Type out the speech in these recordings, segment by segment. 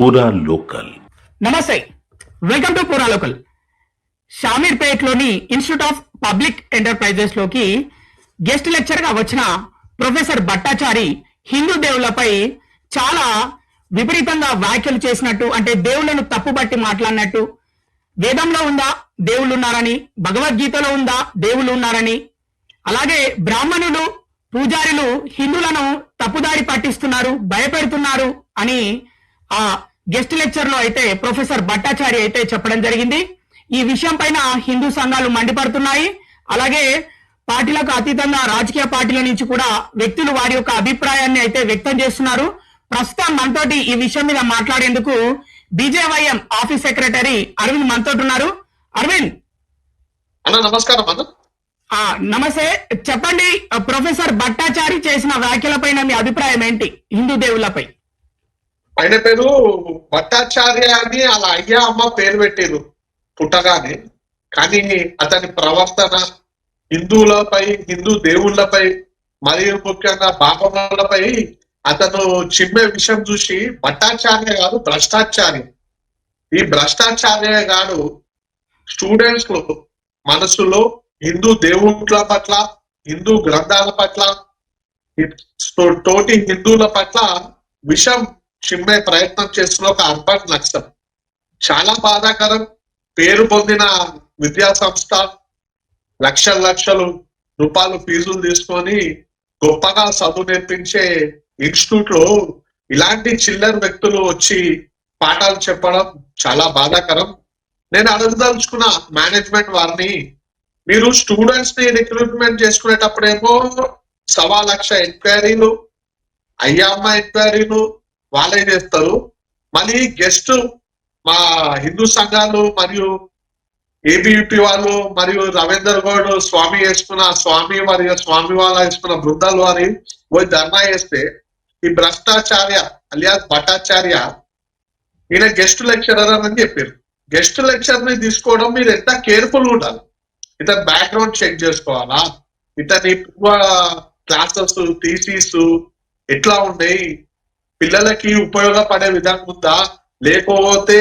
పూరా లోకల్ నమస్తే. Welcome to Pura local షామీర్పేట్లోని ఇన్స్టిట్యూట్ ఆఫ్ పబ్లిక్ ఎంటర్ప్రైజెస్లోకి గెస్ట్ లెక్చర్గా వచ్చిన ప్రొఫెసర్ భట్టాచారి హిందూ దేవుళ్ళపై చాలా విపరీతంగా వ్యాఖ్యలు చేసినట్టు అంటే దేవుళ్ళను తప్పుబట్టి మాట్లాడినట్టు వేదంలో ఉందా దేవుళ్ళు ఉన్నారని భగవద్గీతలో ఉందా దేవుళ్ళు ఉన్నారని అలాగే బ్రాహ్మణులు పూజారులు హిందువులను తప్పుదారి పట్టిస్తున్నారు భయపెడుతున్నారు అని ఆ గెస్ట్ లెక్చర్లో అయితే ప్రొఫెసర్ భట్టాచారి అయితే చెప్పడం జరిగింది. ఈ విషయం పైన హిందూ సంఘాలు మండిపడుతున్నాయి. అలాగే పార్టీలకు అతీతంగా రాజకీయ పార్టీల నుంచి కూడా వ్యక్తులు వారి యొక్క అభిప్రాయాన్ని అయితే వ్యక్తం చేస్తున్నారు. ప్రస్తుతం మనతోటి ఈ విషయం మీద మాట్లాడేందుకు బీజేవైఎం ఆఫీస్ సెక్రటరీ అరవింద్ మనతోటి ఉన్నారు. అరవింద్. నమస్కారం నమస్తే. చెప్పండి ప్రొఫెసర్ భట్టాచారి చేసిన వ్యాఖ్యలపైన మీ అభిప్రాయం ఏంటి? హిందూ దేవుళ్ళపై. ఆయన పేరు భట్టాచార్య అని అలా అయ్యా అమ్మ పేరు పెట్టారు పుట్టగానే. కానీ అతని ప్రవర్తన హిందువులపై హిందూ దేవుళ్ళపై మరియు ముఖ్యంగా బాబమ్మలపై అతను చిమ్మే విషయం చూసి భట్టాచార్య కాదు భ్రష్టాచార్య. ఈ భ్రష్టాచార్య గాడు స్టూడెంట్స్లో మనసులో హిందూ దేవుళ్ళ పట్ల హిందూ గ్రంథాల పట్ల తోటి హిందువుల పట్ల విషం చిమ్మే ప్రయత్నం చేస్తున్న ఒక అర్బన్ నక్సల్. చాలా బాధాకరం. పేరు పొందిన విద్యా సంస్థ లక్షల లక్షలు రూపాయలు ఫీజులు తీసుకొని గొప్పగా చదువు నేర్పించే ఇన్స్టిట్యూట్లో ఇలాంటి చిల్లర వ్యక్తులు వచ్చి పాఠాలు చెప్పడం చాలా బాధాకరం. నేను అడగదలుచుకున్న మేనేజ్మెంట్ వారిని మీరు స్టూడెంట్స్ని రిక్రూట్మెంట్ చేసుకునేటప్పుడేమో సవా లక్ష ఎంక్వైరీలు అయ్యమ్మ ఎంక్వైరీలు వాళ్ళే చేస్తారు. మళ్ళీ గెస్ట్ మా హిందూ సంఘాలు మరియు ఏబియుపి వాళ్ళు మరియు రవీందర్ గౌడ్ స్వామి వేసుకున్న స్వామి మరియు స్వామి వాళ్ళ వేసుకున్న బృందాలు వారి పోయి ధర్నా చేస్తే ఈ భ్రష్టాచార్య అలియాస్ భట్టాచార్య ఈయన గెస్ట్ లెక్చరర్ అని చెప్పారు. గెస్ట్ లెక్చర్ని తీసుకోవడం మీరు ఎంత కేర్ఫుల్ ఉండాలి. ఇతని బ్యాక్గ్రౌండ్ చెక్ చేసుకోవాలా? ఇతని క్లాసెస్ థీసీస్ ఎట్లా ఉన్నాయి? పిల్లలకి ఉపయోగపడే విధంగా ఉందా లేకపోతే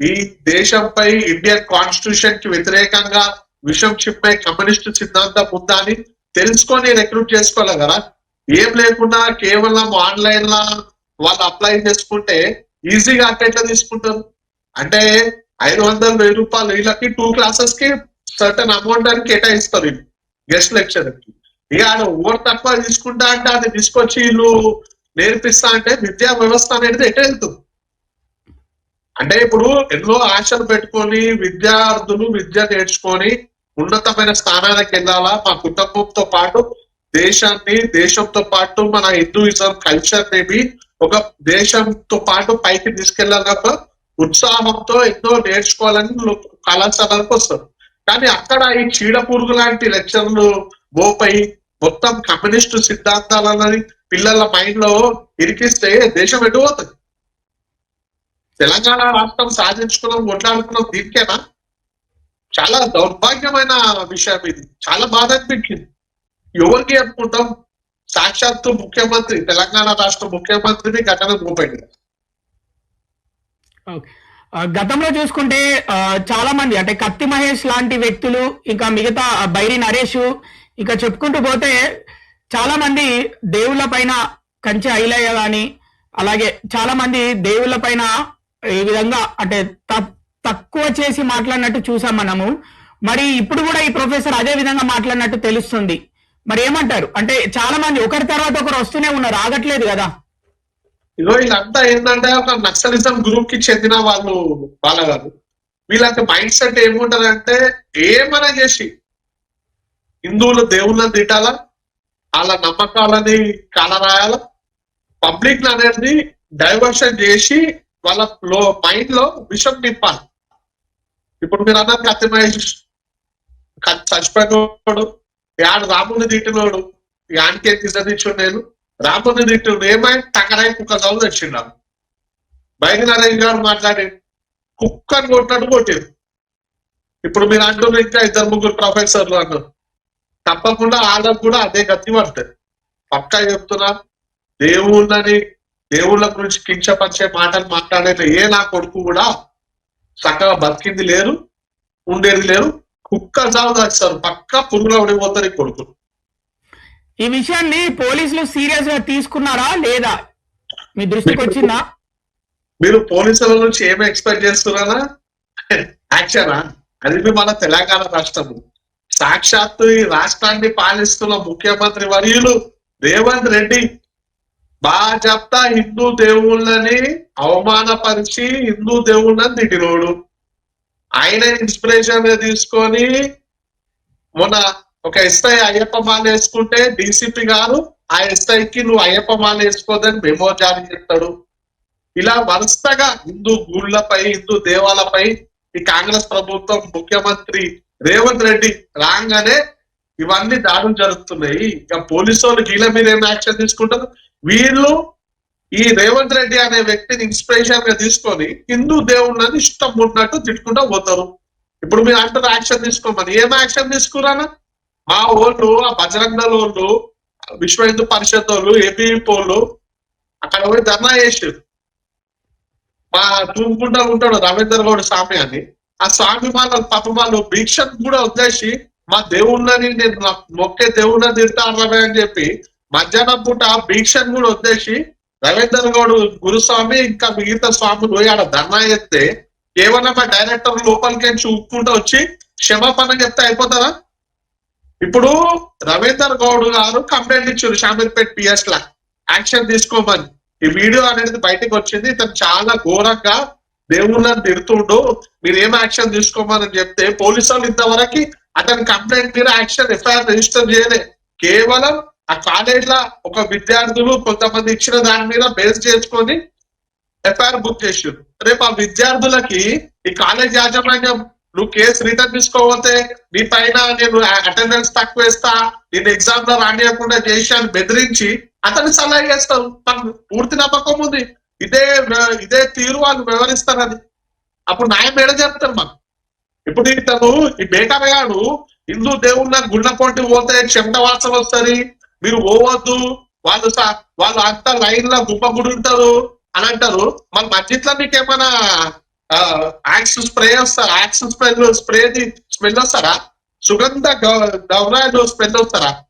ఈ దేశంపై ఇండియన్ కాన్స్టిట్యూషన్కి వ్యతిరేకంగా విషం చిప్పే కమ్యూనిస్ట్ సిద్ధాంతం ఉందా అని తెలుసుకొని రిక్రూట్ చేసుకోవాలి కదా. ఏం లేకుండా కేవలం ఆన్లైన్ లా వాళ్ళు అప్లై చేసుకుంటే ఈజీగా అట్లా తీసుకుంటారు? అంటే ఐదు వందల వెయ్యి రూపాయలు వీళ్ళకి టూ క్లాసెస్కి సర్టన్ అమౌంట్ అని కేటాయిస్తారు. గెస్ట్ లెక్చర్కి. ఇక ఆడ ఓవర్ తక్కువ తీసుకుంటా అంటే అది తీసుకొచ్చి వీళ్ళు నేర్పిస్తా అంటే విద్యా వ్యవస్థ అనేది ఎటు వెళ్తుంది? అంటే ఇప్పుడు ఎన్నో ఆశలు పెట్టుకొని విద్యార్థులు విద్య నేర్చుకొని ఉన్నతమైన స్థానాలకు వెళ్ళాలా? మా కుటుంబంతో పాటు దేశాన్ని దేశంతో పాటు మన హిందూయిజం కల్చర్ నేమి ఒక దేశంతో పాటు పైకి తీసుకెళ్ళాలి ఉత్సాహంతో ఎన్నో నేర్చుకోవాలని కళాశాలకు వస్తారు. కానీ అక్కడ ఈ చీడ పురుగు లాంటి లెక్చర్లు మోపై మొత్తం కమ్యూనిస్టు సిద్ధాంతాలని పిల్లల మైండ్లో ఇరికిస్తే దేశం ఎటుపోతుంది? తెలంగాణ రాష్ట్రం సాధించుకున్నాం కొట్లాడుకున్నాం దీనికేనా? చాలా దౌర్భాగ్యమైన విషయం ఇది. చాలా బాధ అనిపించింది. ఎవరికి అనుకుంటాం సాక్షాత్తు ముఖ్యమంత్రి తెలంగాణ రాష్ట్ర ముఖ్యమంత్రిని ఘటన మోపండి గతంలో చూసుకుంటే చాలా మంది అంటే కత్తి మహేష్ లాంటి వ్యక్తులు ఇంకా మిగతా బైరి నరేష్ ఇంకా చెప్పుకుంటూ పోతే చాలా మంది దేవుళ్ళ పైన కంచె ఐలయ్య గాని అలాగే చాలా మంది దేవుళ్ళ పైన ఈ విధంగా అంటే త- తక్కువ చేసి మాట్లాడినట్టు చూసాం మనము. మరి ఇప్పుడు కూడా ఈ ప్రొఫెసర్ అదే విధంగా మాట్లాడినట్టు తెలుస్తుంది. మరి ఏమంటారు? అంటే చాలా మంది ఒకరి తర్వాత ఒకరు వస్తూనే ఉన్నారు ఆగట్లేదు కదా. ఇగో వీళ్ళంతా ఏంటంటే ఒక నక్సలిజం గ్రూప్కి చెందిన వాళ్ళు వాళ్ళ గారు వీళ్ళకి మైండ్ సెట్ ఏముంటది అంటే ఏమైనా చేసి హిందువులు దేవుళ్ళని తిట్టాలా? వాళ్ళ నమ్మకాలని కాలరాయాల? పబ్లిక్ అనేది డైవర్షన్ చేసి వాళ్ళ లో మైండ్లో విషం నింపాలి. ఇప్పుడు మీరు అన్నారు కత్తి మహేష్ చచ్చిపోయినోడు యాడు రాముని తిట్టినోడు యానికి ఎత్తి నేను? రాముని తిట్టినోడు ఏమై టకరాయి కుక్క చదువు తెచ్చిండు బయట నరేష్ గారు మాట్లాడి కుక్కను కొట్టినట్టు కొట్టారు. ఇప్పుడు మీరు అంటున్నారు ఇంకా ఇద్దరు ముగ్గురు ప్రొఫెసర్లు అన్నారు. తప్పకుండా వాళ్ళకు కూడా అదే గతి పడుతుంది. పక్కా చెప్తున్నా దేవుళ్ళని దేవుళ్ళ గురించి కించపరిచే మాటలు మాట్లాడే ఏ నా కొడుకు కూడా చక్కగా బతికింది లేరు ఉండేది లేరు కుక్క చావు దాస్తారు పక్క పురుగులో ఉండిపోతారు ఈ కొడుకు ఈ విషయాన్ని పోలీసులు సీరియస్గా తీసుకున్నారా లేదా? మీ దృష్టికి వచ్చిందా? మీరు పోలీసుల నుంచి ఏమి ఎక్స్పెక్ట్ చేస్తున్నారా? యాక్షనా అది మన తెలంగాణ రాష్ట్రము. సాక్షాత్తు ఈ రాష్ట్రాన్ని పాలిస్తున్న ముఖ్యమంత్రి వర్యులు రేవంత్ రెడ్డి. బాజప్తా హిందూ దేవుళ్ళని అవమానపరిచి హిందూ దేవుళ్ళని తిట్టినోడు. ఆయన ఇన్స్పిరేషన్గా తీసుకొని మొన్న ఒక ఎస్ఐ అయ్యప్ప మాల వేసుకుంటే డీసీపీ గారు ఆ ఎస్ఐకి నువ్వు అయ్యప్ప మాల వేసుకోదని మెమో జారీ చేస్తాడు. ఇలా వరుసగా హిందూ గుళ్ళపై హిందూ దేవాలపై ఈ కాంగ్రెస్ ప్రభుత్వం ముఖ్యమంత్రి రేవంత్ రెడ్డి రాగానే ఇవన్నీ దాడులు జరుగుతున్నాయి. ఇక పోలీసు వాళ్ళు వీళ్ళ మీద ఏం యాక్షన్ తీసుకుంటారు? వీళ్ళు ఈ రేవంత్ రెడ్డి అనే వ్యక్తిని ఇన్స్పిరేషన్గా తీసుకొని హిందూ దేవుళ్ళని ఇష్టం ఉన్నట్టు తిట్టుకుంటూ పోతారు. ఇప్పుడు మీరు అంటారు యాక్షన్ తీసుకోమని. ఏం యాక్షన్ తీసుకురానా? మా వాళ్ళు ఆ బజరంగ వాళ్ళు విశ్వ హిందూ పరిషత్ వాళ్ళు ఏపీ వాళ్ళు అక్కడ పోయి ధర్నా చేసారు మా తూముకుంటా ఉంటాడు రవీందర్ గౌడ్ స్వామి అని. ఆ స్వామి వాళ్ళ పాప వాళ్ళు భిక్షను కూడా వదిలేసి మా దేవుళ్ళని నేను మొక్కే దేవుళ్ళని తిడతాను అని చెప్పి మధ్యాహ్నం పూట భిక్షను కూడా వదిలేసి రవీందర్ గౌడ్ గురుస్వామి ఇంకా మిగతా స్వాములు పోయి ఆడ ధర్నా చేస్తే కేవలం ఆ డైరెక్టర్ లోపలికి చూపుకుంటూ వచ్చి క్షమాపణ చెప్తే అయిపోతారా? ఇప్పుడు రవీందర్ గౌడ్ గారు కంప్లైంట్ ఇచ్చారు షామీర్పేట్ పిఎస్ లా యాక్షన్ తీసుకోమని. ఈ వీడియో అనేది బయటకు వచ్చింది. ఇతను చాలా ఘోరంగా దేవుళ్ళని తిడుతుండు మీరు ఏం యాక్షన్ తీసుకోమని చెప్తే పోలీసు వాళ్ళు ఇంతవరకు అతని కంప్లైంట్ మీద యాక్షన్ ఎఫ్ఐఆర్ రిజిస్టర్ చేయలే. కేవలం ఆ కాలేజ్లో ఒక విద్యార్థులు కొంతమంది ఇచ్చిన దాని మీద బేస్ చేసుకొని ఎఫ్ఐఆర్ బుక్ చేసారు రేపు ఆ విద్యార్థులకి ఈ కాలేజ్ యాజమాన్యం నువ్వు కేసు రిటర్న్ తీసుకోకపోతే నీ పైన నేను అటెండెన్స్ తక్కువ వేస్తా నేను ఎగ్జామ్లో రానియకుండా చేసి అని బెదిరించి అతన్ని సలహా చేస్తావు పూర్తి నమ్మకం ఉంది. ఇదే ఇదే తీరు వాళ్ళు వివరిస్తారని. అప్పుడు న్యాయం ఏడ చెప్తారు మనం ఇప్పుడు ఇతను ఈ బేటగాడు హిందూ దేవుళ్ళ గుండె పొంటి పోతే చెమట వస్తుంది మీరు పోవద్దు వాళ్ళు స- వాళ్ళు అంతా లైన్లో గుప్ప ఉంటారు అని అంటారు. మన మస్జిద్లో మీకు ఏమైనా యాక్స్ స్ప్రే వస్తారా? యాక్స్ స్ప్రే స్ప్రే స్మెల్ వస్తారా? సుగంధ గౌరాలు స్మెల్ వస్తారా?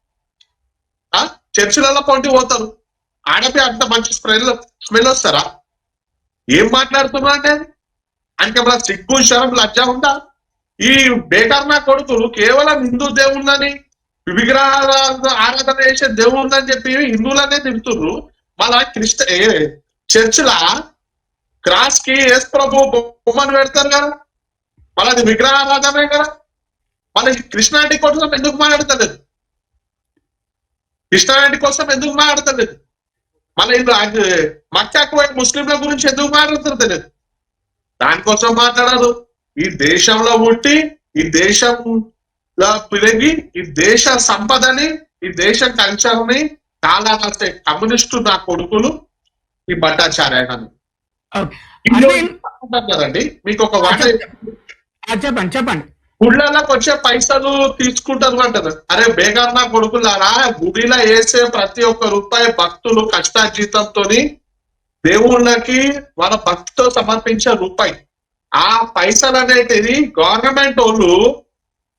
ఆ? చర్చిలలో పొంటి పోతారు. ఆడపి అంత మంచి స్మెల్ స్మెల్ వస్తారా? ఏం మాట్లాడుతున్నా అంటే అంటే మన సిగ్గు శరం లజ్జ ఉందా? ఈ బేకార్ నా కొడుకులు కేవలం హిందూ దేవుళ్ళని విగ్రహాల ఆరాధన చేసే దేవుళ్ళని చెప్పి హిందువులనే తిడుతుర్రు. మళ్ళా క్రిస్ట చర్చిలా క్రాస్కి యేసు ప్రభు బొమ్మను పెడతారు కదా? మళ్ళీ అది విగ్రహారాధనే కదా? మళ్ళీ కృష్ణాంటి కోసం ఎందుకు మాట్లాడతలేదు? కృష్ణాంటి కోసం ఎందుకు మాట్లాడతలేదు? మళ్ళీ అది మక్కాకు పోయి ముస్లింల గురించి ఎందుకు మాట్లాడుతారు తెలియదు దానికోసం మాట్లాడరు ఈ దేశంలో పుట్టి ఈ దేశంలో పెరిగి ఈ దేశ సంపదని ఈ దేశ కల్చర్ని కాలాస్తే కమ్యూనిస్టు నా కొడుకులు ఈ భట్టాచార్య కదండి మీకు ఒక వాట చెప్పండి చెప్పండి. గుళ్ళలోకి వచ్చే పైసలు తీసుకుంటారు అంటారు అరే బేగార్ నా కొడుకులారా గుడిలో వేసే ప్రతి ఒక్క రూపాయి భక్తులు కష్టాజీతంతో దేవుళ్ళకి వాళ్ళ భక్తితో సమర్పించే రూపాయి. ఆ పైసలు అనేటిది గవర్నమెంట్ వాళ్ళు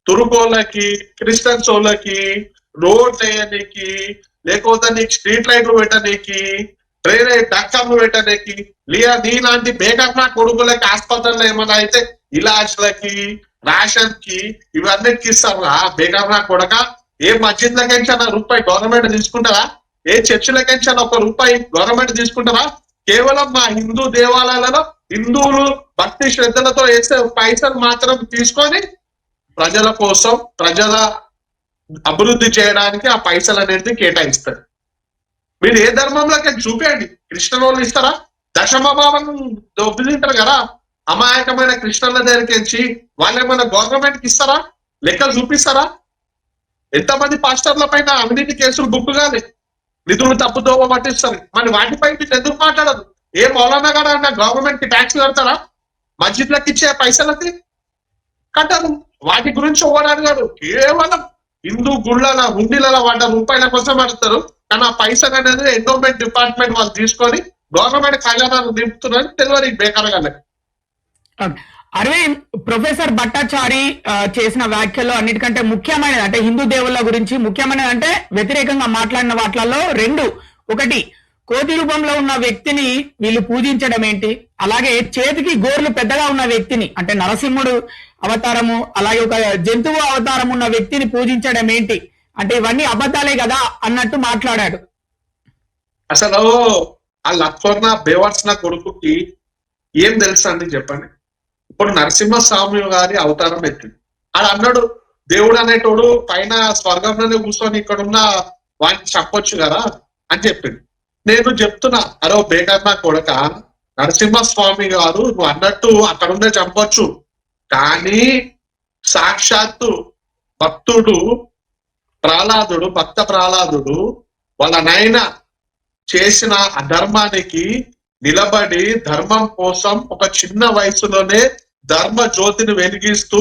తురుకోళ్ళకి క్రిస్టియన్స్ వాళ్ళకి రోడ్ వేయడానికి లేకపోతే నీకు స్ట్రీట్ లైట్లు పెట్టడానికి ట్రైన్ డక్కర్లు పెట్టడానికి లేదా నీలాంటి లాంటి నా కొడుకులకి ఆసుపత్రుల్లో ఏమైనా అయితే ఇలాజ్లకి రేషన్కి ఇవన్నిటికి ఇస్తారా బేకర్ రా కొడక. ఏ మస్జిద్లకెంచైనా రూపాయి గవర్నమెంట్ తీసుకుంటారా? ఏ చర్చిలకెంచైనా ఒక రూపాయి గవర్నమెంట్ తీసుకుంటారా? కేవలం మా హిందూ దేవాలయాలలో హిందువులు భక్తి శ్రద్ధలతో వేసే పైసలు మాత్రం తీసుకొని ప్రజల కోసం ప్రజల అభివృద్ధి చేయడానికి ఆ పైసలు అనేది కేటాయిస్తారు. మీరు ఏ ధర్మంలోకి చూపించండి కృష్ణ వాళ్ళు ఇస్తారా? దశమభావం దొబ్బింటారు కదా. అమాయకమైన కృష్ణుల దగ్గరికి వచ్చి వాళ్ళు ఏమైనా గవర్నమెంట్కి ఇస్తారా? లెక్కలు చూపిస్తారా? ఎంతమంది పాస్టర్ల పైన అవినీతి కేసులు బుక్ కాదు నిధులు తప్పుదోవ పట్టిస్తారు మరి వాటిపై మీరు ఎందుకు మాట్లాడదు ఏ మౌలానా గారు అన్న గవర్నమెంట్కి ట్యాక్స్ కడతారా? మస్జిద్లకు ఇచ్చే పైసలకి కట్టరు. వాటి గురించి ఎవరు అడిగారు? కేవలం హిందూ గుళ్ళల హుండీల వంద రూపాయల కోసం అడుగుతారు. కానీ ఆ పైసలు అనేది ఎండోమెంట్ డిపార్ట్మెంట్ వాళ్ళు తీసుకొని గవర్నమెంట్ ఖజానాను నింపుతున్నారని తెలియదు బేకారగా అరవింద్ ప్రొఫెసర్ భట్టాచారి చేసిన వ్యాఖ్యల్లో అన్నిటికంటే ముఖ్యమైనది అంటే హిందూ దేవుళ్ళ గురించి ముఖ్యమైనది అంటే వ్యతిరేకంగా మాట్లాడిన వాటిలలో రెండు. ఒకటి కోతి రూపంలో ఉన్న వ్యక్తిని వీళ్ళు పూజించడం ఏంటి? అలాగే చేతికి గోర్లు పెద్దగా ఉన్న వ్యక్తిని అంటే నరసింహుడు అవతారము అలాగే ఒక జంతువు అవతారం ఉన్న వ్యక్తిని పూజించడం ఏంటి? అంటే ఇవన్నీ అబద్ధాలే కదా అన్నట్టు మాట్లాడాడు. అసలు ఆ లక్వర్ణ బేవర్స్ నా కొడుకుకి ఏం తెలుసా అండి చెప్పండి? ఇప్పుడు నరసింహస్వామి గారి అవతారం ఎత్తింది ఆడు అన్నాడు దేవుడు అనేటోడు పైన స్వర్గంలోనే కూర్చొని ఇక్కడ ఉన్న వాడిని చెప్పొచ్చు కదా అని చెప్పింది నేను చెప్తున్నా అరో బేకర్ నా కొడక నరసింహస్వామి గారు నువ్వు అన్నట్టు అక్కడ ఉండే చంపొచ్చు. కానీ సాక్షాత్తు భక్తుడు ప్రహ్లాదుడు భక్త ప్రహ్లాదుడు వాళ్ళ నాయన చేసిన అధర్మానికి నిలబడి ధర్మం కోసం ఒక చిన్న వయసులోనే ధర్మ జ్యోతిని వెలిగిస్తూ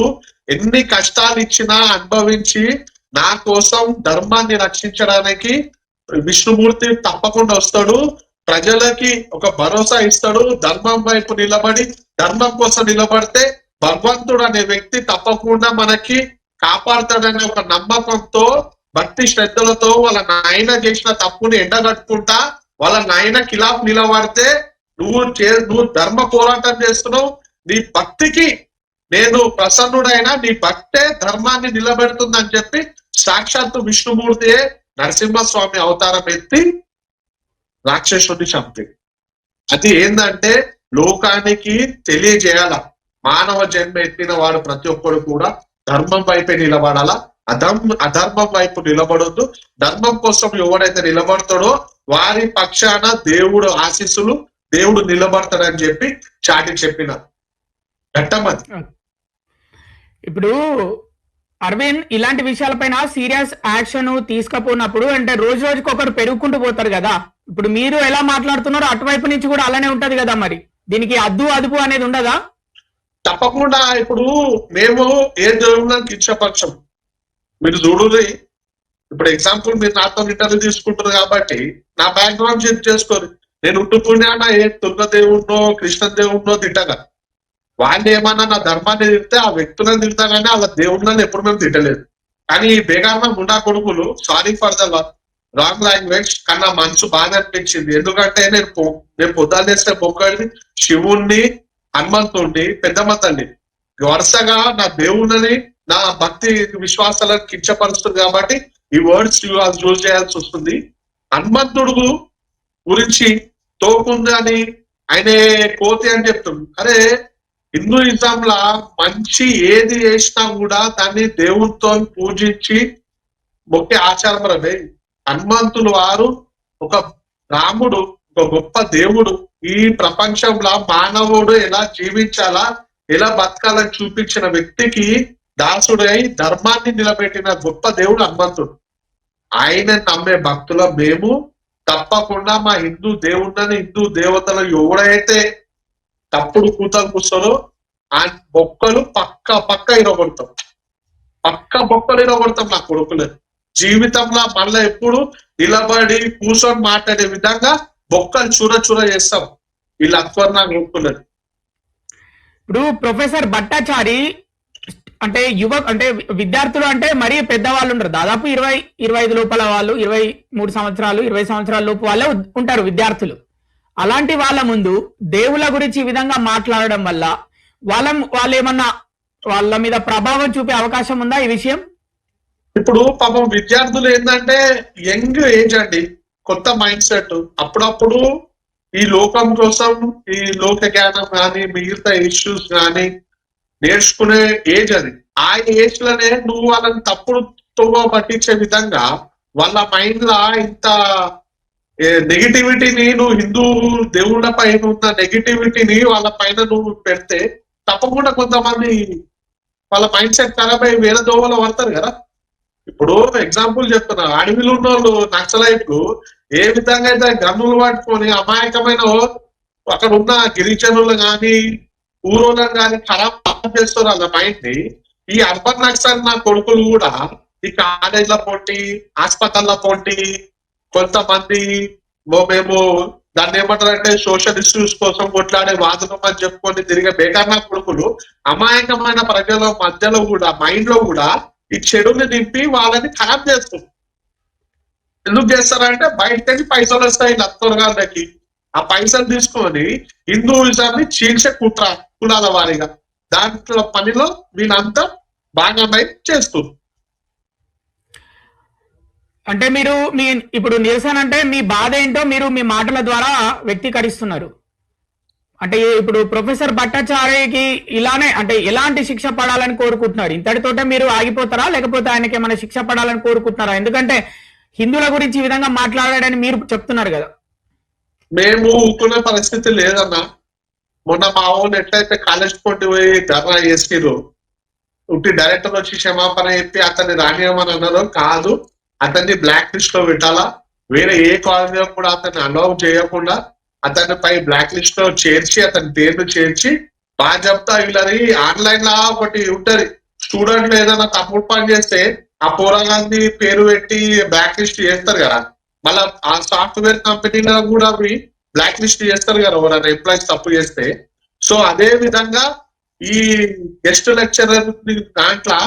ఎన్ని కష్టాలు ఇచ్చినా అనుభవించి నా కోసం ధర్మాన్ని రక్షించడానికి విష్ణుమూర్తి తప్పకుండా వస్తాడు. ప్రజలకి ఒక భరోసా ఇస్తాడు. ధర్మం వైపు నిలబడి ధర్మం కోసం నిలబడితే భగవంతుడు అనే వ్యక్తి తప్పకుండా మనకి కాపాడతాడనే ఒక నమ్మకంతో భక్తి శ్రద్ధలతో వాళ్ళ నాయన చేసిన తప్పుని ఎండగట్టుకుంటా వాళ్ళ నాయన కిలాఫ్ నిలబడితే నువ్వు చే నువ్వు ధర్మ పోరాటం చేస్తున్నావు. నీ భక్తికి నేను ప్రసన్నుడైనా నీ భక్తే ధర్మాన్ని నిలబెడుతుందని చెప్పి సాక్షాత్తు విష్ణుమూర్తియే నరసింహస్వామి అవతారం ఎత్తి రాక్షసుని చంపి. అది ఏంటంటే లోకానికి తెలియజేయాల. మానవ జన్మ ఎత్తిన వాడు ప్రతి ఒక్కరు కూడా ధర్మం వైపే నిలబడాలా. అధర్మ అధర్మం వైపు నిలబడొద్దు. ధర్మం కోసం ఎవడైతే నిలబడతాడో వారి పక్షాన దేవుడు ఆశీస్సులు దేవుడు నిలబడతాడని చెప్పి చాటి ఘట్టమది ఇప్పుడు అరవింద్ ఇలాంటి విషయాలపైన సీరియస్ యాక్షన్ తీసుకపోయినప్పుడు అంటే రోజు రోజుకి ఒకరు పెరుగుకుంటూ పోతారు కదా. ఇప్పుడు మీరు ఎలా మాట్లాడుతున్నారో అటువైపు నుంచి కూడా అలానే ఉంటది కదా మరి. దీనికి అద్దు అదుపు అనేది ఉండదా? తప్పకుండా ఇప్పుడు మేము ఏ దేవుళ్ళని కించపరచం మీరు చూడురి ఇప్పుడు ఎగ్జాంపుల్ మీరు నాతో ఇంటర్వ్యూ తీసుకుంటారు కాబట్టి నా బ్యాక్గ్రౌండ్ చెక్ చేసుకోరు నేను ఉట్టు పుణ్యాన ఏ దుర్గ దేవుణ్ణో కృష్ణ దేవుణ్ణో తిట్టగా వాళ్ళు ఏమన్నా నా ధర్మాన్ని తిడితే ఆ వ్యక్తులను తిడతా కానీ వాళ్ళ దేవుళ్ళని ఎప్పుడు మేము తిట్టలేదు. కానీ ఈ బేగార్మ ముండా కొడుకులు sorry for the wrong language కన్నా మనసు బాగా అనిపించింది. ఎందుకంటే నేను పొ- నేను పొద్దున్న చేస్తే పొక్కడిని శివుణ్ణి హనుమంతుణ్ణి పెద్దమ్మ తల్లి వరుసగా నా దేవుళ్ళని నా భక్తి విశ్వాసాలను కించపరుస్తుంది కాబట్టి ఈ వర్డ్స్ యూజ్ చేయాల్సి వస్తుంది. హనుమంతుడు గురించి తోకుంది అని ఆయన కోతి అని చెప్తుంది అరే హిందూయిజంలా మంచి ఏది చేసినా కూడా దాన్ని దేవుడితో పూజించి మొక్కే ఆచారం రవే. హనుమంతులు వారు ఒక రాముడు ఒక గొప్ప దేవుడు. ఈ ప్రపంచంలో మానవుడు ఎలా జీవించాలా ఎలా బతకాలని చూపించిన వ్యక్తికి దాసుడై ధర్మాన్ని నిలబెట్టిన గొప్ప దేవుడు హనుమంతుడు. ఆయన నమ్మే భక్తుల మేము. తప్పకుండా మా హిందూ దేవుళ్ళని హిందూ దేవతలు ఎవడైతే తప్పుడు కూతురు కూర్చోరో ఆ బొక్కలు పక్క పక్క ఇరగొడతాం. పక్క బొక్కలు ఇరగొడతాం నా కొడుకులు జీవితంలో మళ్ళీ ఎప్పుడు నిలబడి కూర్చొని మాట్లాడే విధంగా బొక్కలు చూర చూర చేస్తాం. వీళ్ళు అక్వర్ నా కొడుకులు ఇప్పుడు ప్రొఫెసర్ భట్టాచారి అంటే యువ అంటే విద్యార్థులు అంటే మరీ పెద్దవాళ్ళు ఉంటారు దాదాపు ఇరవై ఇరవై ఐదు లోపల వాళ్ళు ఇరవై మూడు సంవత్సరాలు ఇరవై సంవత్సరాల లోపు వాళ్ళే ఉంటారు విద్యార్థులు. అలాంటి వాళ్ళ ముందు దేవుళ్ళ గురించి ఈ విధంగా మాట్లాడడం వల్ల వాళ్ళ వాళ్ళు ఏమన్నా వాళ్ళ మీద ప్రభావం చూపే అవకాశం ఉందా ఈ విషయం? ఇప్పుడు పాపం విద్యార్థులు ఏంటంటే యంగ్ ఏజ్ అండి. కొత్త మైండ్ సెట్. అప్పుడప్పుడు ఈ లోకం కోసం ఈ లోక జ్ఞానం కానీ మిగతా ఇష్యూస్ కానీ నేర్చుకునే ఏజ్ అది. ఆ ఏజ్లోనే నువ్వు వాళ్ళని తప్పుడు తోవ పట్టించే విధంగా వాళ్ళ మైండ్ లా ఇంత నెగిటివిటీని నువ్వు హిందూ దేవుళ్ళ పైన ఉన్న నెగిటివిటీని వాళ్ళ పైన నువ్వు పెడితే తప్పకుండా కొంతమంది వాళ్ళ మైండ్ సెట్ ఖరాబ్ అయ్యి వేరే దోవలో పడతారు కదా. ఇప్పుడు ఎగ్జాంపుల్ చెప్తున్నా. అడవిలో ఉన్న వాళ్ళు నక్సలైట్లు ఏ విధంగా అయితే గన్నులు పట్టుకొని అమాయకమైన అక్కడ ఉన్న గిరిజనులు కానీ ఊరోళ్ళని కానీ ఖరాబ్ చేస్తారు వాళ్ళ మైండ్ని. ఈ అర్బన్ నక్సల్ నా కొడుకులు కూడా ఈ కాలేజ్ల పోటీ హాస్పిటల్ల పోటీ కొంతమంది మేము దాన్ని ఏమంటారంటే సోషల్ ఇష్యూస్ కోసం కొట్లాడే వాదనం అని చెప్పుకొని తిరిగే బేకార్నా కొడుకులు అమాయకమైన ప్రజల మధ్యలో కూడా మైండ్లో కూడా ఈ చెడుని నింపి వాళ్ళని ఖరాబ్ చేస్తుంది. ఎందుకు చేస్తారంటే బయటకి పైసలు వస్తాయి లత్తోరగాళ్ళకి ఆ పైసలు తీసుకొని హిందూయిజాన్ని చీల్చే కుట్ర కులాల వారిగా. దాంట్లో పనిలో వీళ్ళంతా భాగమై చేస్తుంది. అంటే మీరు మీ ఇప్పుడు నిరసన అంటే మీ బాధ ఏంటో మీరు మీ మాటల ద్వారా వ్యక్తీకరిస్తున్నారు. అంటే ఇప్పుడు ప్రొఫెసర్ భట్టాచార్యకి ఇలానే అంటే ఎలాంటి శిక్ష పడాలని కోరుకుంటున్నారు? ఇంతటితోటే మీరు ఆగిపోతారా? లేకపోతే ఆయనకి ఏమైనా శిక్ష పడాలని కోరుకుంటున్నారా? ఎందుకంటే హిందువుల గురించి ఈ విధంగా మాట్లాడాడని మీరు చెప్తున్నారు కదా. మేము ఊరుకునే పరిస్థితి లేదన్నా. మొన్న మా ఊళ్ళు ఎట్లయితే కాలేజ్ పోటీ పోయి ధర్నా చేసిరు ఉట్టి డైరెక్టర్ వచ్చి క్షమాపణ చెప్పి అతన్ని రానియమని అన్నారు కాదు. అతన్ని బ్లాక్ లిస్ట్లో పెట్టాలా? వేరే ఏ కాలనీలో కూడా అతన్ని అలౌ చేయకుండా అతన్ని పై బ్లాక్ లిస్ట్లో చేర్చి అతని పేర్లు చేర్చి బాగా చెప్తా వీళ్ళని ఆన్లైన్ లా ఒకటి ఉంటది. స్టూడెంట్లు ఏదైనా తప్పుడు పని చేస్తే ఆ పోరాగాంధీ పేరు పెట్టి బ్లాక్ లిస్ట్ చేస్తారు కదా. మళ్ళా ఆ సాఫ్ట్వేర్ కంపెనీలో కూడా అవి బ్లాక్ లిస్ట్ చేస్తారు కదా ఎవరైనా ఎంప్లాయీస్ తప్పు చేస్తే. సో అదే విధంగా ఈ గెస్ట్ లెక్చరర్ దాంట్లో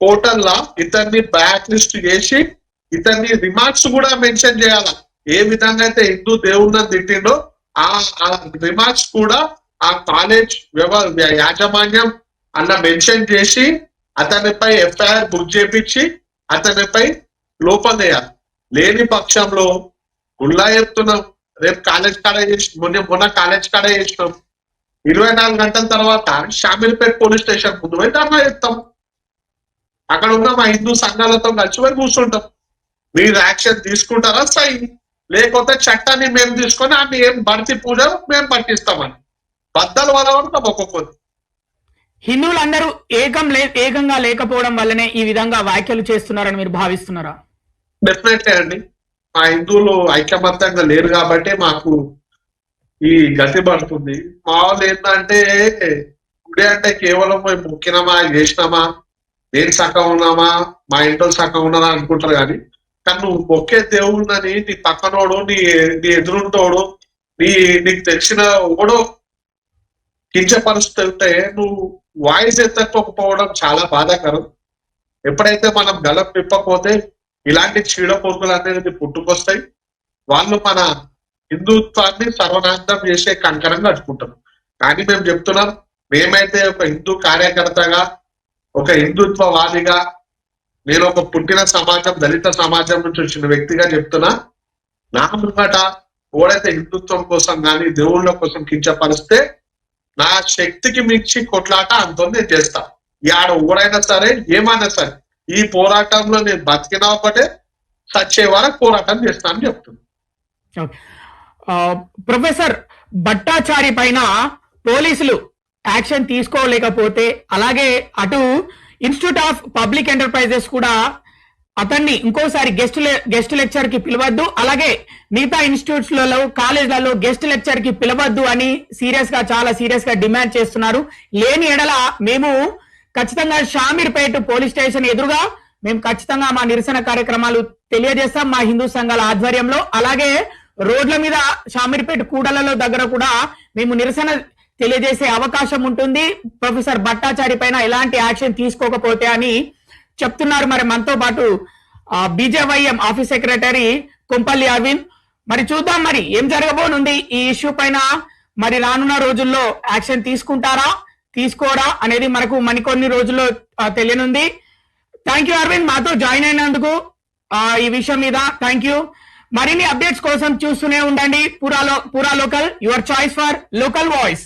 పోర్టల్ లా ఇతన్ని బ్లాక్ లిస్ట్ చేసి ఇతన్ని రిమార్క్స్ కూడా మెన్షన్ చేయాల. ఏ విధంగా అయితే హిందూ దేవుళ్ళని తిట్టిండో ఆ ఆ రిమార్క్స్ కూడా ఆ కాలేజ్ యాజమాన్యం అన్న మెన్షన్ చేసి అతనిపై ఎఫ్ఐఆర్ బుక్ చేపించి అతనిపై లోపలేయాలి లేని పక్షంలో గుళ్ళా చెప్తున్నాం రేపు కాలేజ్ కాడ చేసి మొన్న మొన్న కాలేజ్ కాడ చేసినాం. ఇరవై నాలుగు గంటల తర్వాత షామీర్పేట్ పోలీస్ స్టేషన్ ముందు పోయి ధర్నా చేస్తాం. అక్కడ ఉన్న మా హిందూ సంఘాలతో కలిసి పోయి కూర్చుంటాం. మీరు యాక్షన్ తీసుకుంటారా? సై. లేకపోతే చట్టాన్ని మేము తీసుకొని ఆమె ఏం భర్తీ పూజ మేము పట్టిస్తామని. బద్దలు వల్ల ఉంటాం ఒక్కొక్కరు హిందువులందరూ ఏకం లే ఏకంగా లేకపోవడం వల్లనే ఈ విధంగా వ్యాఖ్యలు చేస్తున్నారని మీరు భావిస్తున్నారా? డెఫినెట్లీ అండి. మా హిందువులు ఐకమత్యంగా లేరు కాబట్టి మాకు ఈ గతి పడుతుంది. మా వాళ్ళు ఏంటంటే గుడి అంటే కేవలం మేము మొక్కినామా చేసినామా నేను సగం ఉన్నామా మా ఇంట్లో సగం ఉన్నదా అనుకుంటారు కానీ కానీ నువ్వు మొక్కే దేవుడినని నీ పక్కనోడు నీ నీ ఎదురుంటోడు నీ నీకు తెలిసిన ఓడో కించపరుస్తుంటే నువ్వు వాయిస్ ఎత్తకపోవడం చాలా బాధాకరం. ఎప్పుడైతే మనం గలం తిప్పకపోతే ఇలాంటి చీడ పురుగులు అనేది పుట్టుకొస్తాయి. వాళ్ళు మన హిందుత్వాన్ని సర్వనాశనం చేసే కంకరం కట్టుకుంటారు. కానీ మేము చెప్తున్నాం మేమైతే ఒక హిందూ కార్యకర్తగా ఒక హిందుత్వవాదిగా నేను ఒక పుట్టిన సమాజం దళిత సమాజం నుంచి వచ్చిన వ్యక్తిగా చెప్తున్నా నా ముంగట ఓడైతే హిందుత్వం కోసం కానీ దేవుళ్ళ కోసం కించపరిస్తే నా శక్తికి మించి కొట్లాట అంత నేను చేస్తా. ఆడ ఓడైనా సరే ఏమైనా సరే ఈ పోరాటంలో నేను బతికినా ఒకటే సచ్చే వరకు పోరాటం చేస్తానని చెప్తున్నా. ఆ, ప్రొఫెసర్ భట్టాచారి పైన పోలీసులు యాక్షన్ తీసుకోలేకపోతే అలాగే అటు ఇన్స్టిట్యూట్ ఆఫ్ పబ్లిక్ ఎంటర్ప్రైజెస్ కూడా అతన్ని ఇంకోసారి గెస్ట్ గెస్ట్ లెక్చర్కి పిలవద్దు. అలాగే మిగతా ఇన్స్టిట్యూట్స్లలో కాలేజ్లలో గెస్ట్ లెక్చర్కి పిలవద్దు అని సీరియస్గా చాలా సీరియస్గా డిమాండ్ చేస్తున్నారు. లేని ఎడల మేము ఖచ్చితంగా షామీర్పేట పోలీస్ స్టేషన్ ఎదురుగా మేము ఖచ్చితంగా మా నిరసన కార్యక్రమాలు తెలియజేస్తాం మా హిందూ సంఘాల ఆధ్వర్యంలో. అలాగే రోడ్ల మీద షామీర్పేట కూడలలో దగ్గర కూడా మేము నిరసన తెలియజేసే అవకాశం ఉంటుంది. ప్రొఫెసర్ భట్టాచారి పైన ఎలాంటి యాక్షన్ తీసుకోకపోతే అని చెప్తున్నారు. మరి మనతో పాటు BJYM office secretary Kompally Arvind. మరి చూద్దాం మరి ఏం జరగబోనుంది ఈ ఇష్యూ పైన? మరి రానున్న రోజుల్లో యాక్షన్ తీసుకుంటారా తీసుకోరా అనేది మనకు మరికొన్ని రోజుల్లో తెలియనుంది. థ్యాంక్ యూ అరవింద్ మాతో జాయిన్ అయినందుకు ఆ, ఈ విషయం మీద థ్యాంక్ యూ. మరిన్ని అప్డేట్స్ కోసం చూస్తూనే ఉండండి. పూరా లో Pura local your choice for local voice.